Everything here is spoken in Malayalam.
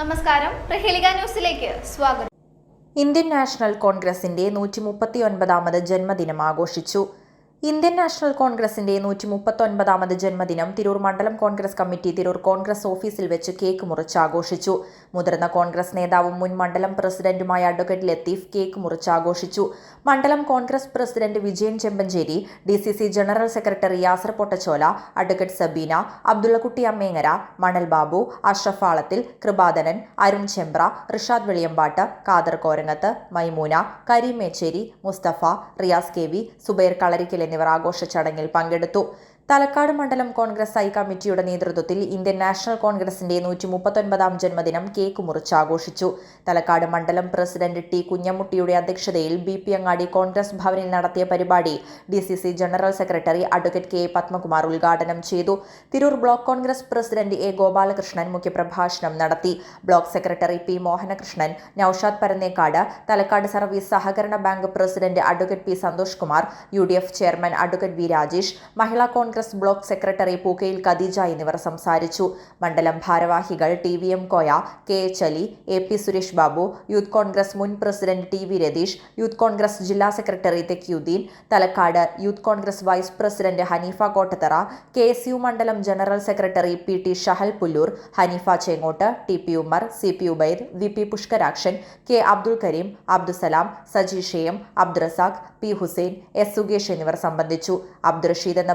നമസ്കാരം. പ്രഹേലിക ന്യൂസിലേക്ക് സ്വാഗതം. ഇന്ത്യൻ നാഷണൽ കോൺഗ്രസിന്റെ നൂറ്റി മുപ്പത്തി ഒൻപതാമത് ജന്മദിനം ആഘോഷിച്ചു. ഇന്ത്യൻ നാഷണൽ കോൺഗ്രസിന്റെ നൂറ്റി മുപ്പത്തി ഒൻപതാമത് ജന്മദിനം തിരൂർ മണ്ഡലം കോൺഗ്രസ് കമ്മിറ്റി തിരൂർ കോൺഗ്രസ് ഓഫീസിൽ വെച്ച് കേക്ക് മുറിച്ച് ആഘോഷിച്ചു. മുതിർന്ന കോൺഗ്രസ് നേതാവും മുൻ മണ്ഡലം പ്രസിഡന്റുമായ അഡ്വക്കേറ്റ് ലത്തീഫ് കേക്ക് മുറിച്ച് ആഘോഷിച്ചു. മണ്ഡലം Congress president Vijayan Chempancheri D general secretary Yasar Pottachola advocate Sabeena Abdullakutty Ammengara Manal Babu Ashraf Alathil Kripadanan Arun Chembra Rishad Veliyambatt Kader Korangath Maimoona Kareem Mecheri Musthafa Riyas K V Subair Kalarikkal എന്നിവർ ആഘോഷ ചടങ്ങിൽ പങ്കെടുത്തു തലക്കാട് മണ്ഡലം കോൺഗ്രസ് ഐ കമ്മിറ്റിയുടെ നേതൃത്വത്തിൽ ഇന്ത്യൻ നാഷണൽ കോൺഗ്രസിന്റെ നൂറ്റി മുപ്പത്തൊൻപതാം ജന്മദിനം കേക്ക് മുറിച്ച് ആഘോഷിച്ചു തലക്കാട് മണ്ഡലം പ്രസിഡന്റ് ടി കുഞ്ഞമുട്ടിയുടെ അധ്യക്ഷതയിൽ ബി പി അങ്ങാടി കോൺഗ്രസ് ഭവനിൽ നടത്തിയ പരിപാടി D C C general secretary advocate K Padmakumar ഉദ്ഘാടനം ചെയ്തു. Tirur block Congress president A Gopalakrishnan മുഖ്യപ്രഭാഷണം നടത്തി. Block secretary P Mohanakrishnan Noushad Parannekkad Thalakkad service സഹകരണ bank president advocate P Santhosh Kumar U D F chairman advocate V Rajesh Mahila Congress block secretary Pookkayil Khadeeja എന്നിവർ സംസാരിച്ചു. മണ്ഡലം ഭാരവാഹികൾ T V M Koya K H Ali A P Suresh Babu youth Congress മുൻ president T V Ratheesh youth Congress ജില്ലാ secretary Thekkiyuddeen Thalakkad youth Congress vice president Haneefa Kottathara K S U മണ്ഡലം general secretary P T Shahal Pullur Haneefa Chengott T P Umar C P Ubaid V P Pushkarakshan K Abdul Kareem Abdussalam Saji Sheyam Abdurazak P Hussain S സുഗേഷ് എന്നിവർ സംബന്ധിച്ചു. അബ്ദുറഷീദ് എന്ന